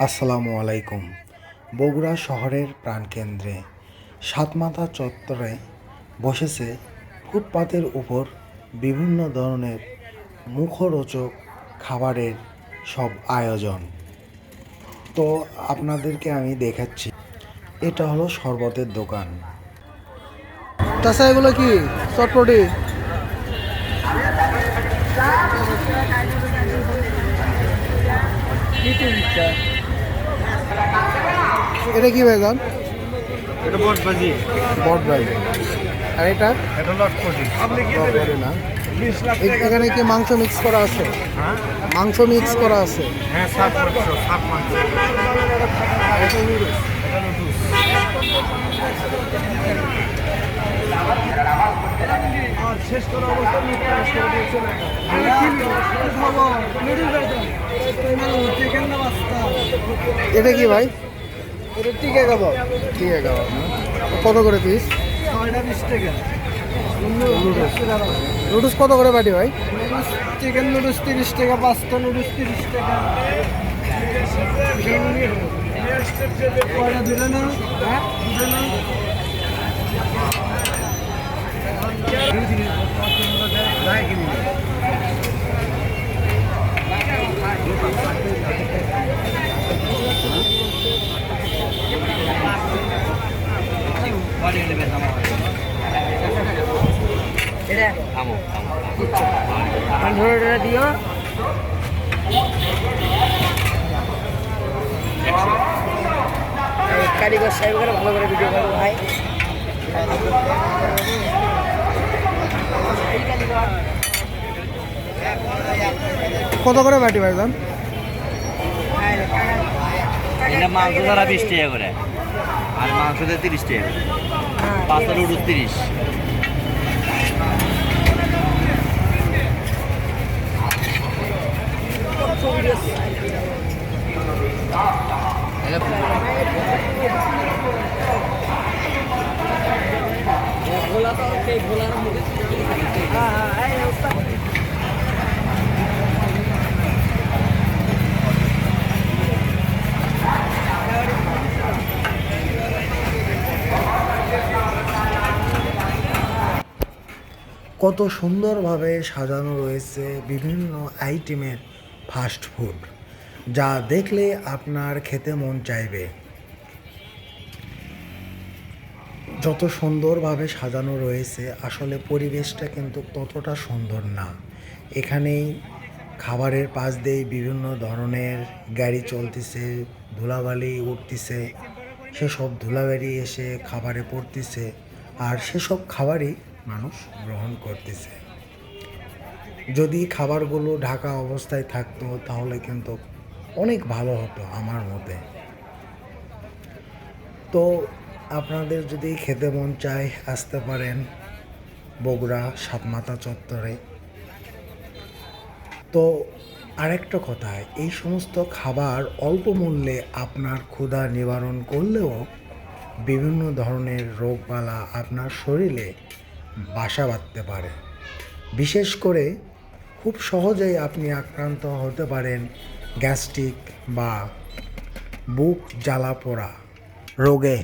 আসসালামু আলাইকুম। বগুড়া শহরের প্রাণকেন্দ্রে সাতমাথা চত্বরে বসেছে ফুটপাতের উপর বিভিন্ন ধরনের মুখরোচক খাবারের সব আয়োজন। তো আপনাদেরকে আমি দেখাচ্ছি। এটা হলো শরবতের দোকান। তাছাড়া এগুলো কি? চটপটি? এটা কি বেগুন এটা বট বাজি বট আর এটা? এটা না। এখানে কি মাংস মিক্স করা আছে? হ্যাঁ। মাংস মিক্স করা আছে? হ্যাঁ সাত মাংস সাত মাংস। শেষ করা এটা কি ভাই? এটা টিকা কাবাব টিকা কাবাব কত করে পিস নুডলস কত করে পাটি ভাই? চিকেন নুডলস তিরিশ টাকা পাঁচটা নুডলস তিরিশ টাকা। দুটো না হ্যাঁ না দিও। কারিগর সাহেব করে ভালো করে ভিডিও করব ভাই। কত করে পাটি ভাই দাম? এটা মাংস ছাড়া বিশ টাকা করে। আর মাংস দিয়ে তিরিশ টাকা করে। পাঁচটা লুডুস তিরিশ। কত সুন্দরভাবে সাজানো রয়েছে বিভিন্ন আইটেমের ফাস্ট ফুড যা দেখলে আপনার খেতে মন চাইবে। যত সুন্দরভাবে সাজানো রয়েছে, আসলে পরিবেশটা কিন্তু ততটা সুন্দর না। এখানেই খাবারের পাশ দিয়ে বিভিন্ন ধরনের গাড়ি চলতেছে, ধুলাবালি উঠতেছে, সেসব ধুলাবালি এসে খাবারে পড়তেছে, আর সেসব খাবারই মানুষ গ্রহণ করতেছে। যদি খাবারগুলো ঢাকা অবস্থায় থাকতো, তাহলে কিন্তু অনেক ভালো হতো আমার মতে। তো আপনাদের যদি খেতে মন চায়, আসতে পারেন বগুড়া সাতমাথা চত্বরে। তো আরেকটা কথা, এই সমস্ত খাবার অল্প মূল্যে আপনার ক্ষুধা নিবারণ করলেও বিভিন্ন ধরনের রোগবালা আপনার শরীরে বাসা বাঁধতে পারে। বিশেষ করে খুব সহজেই আপনি আক্রান্ত হতে পারেন গ্যাস্ট্রিক বা বুক জ্বালা পোড়া রোগে।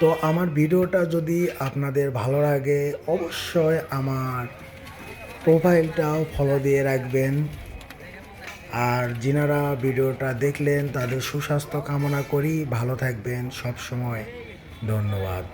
তো আমার ভিডিওটা যদি আপনাদের ভালো লাগে, অবশ্যই আমার প্রোফাইলটাও ফলো দিয়ে রাখবেন। আর যিনারা ভিডিওটা দেখলেন, তাদের সুস্বাস্থ্য কামনা করি। ভালো থাকবেন সব সময় ধন্যবাদ।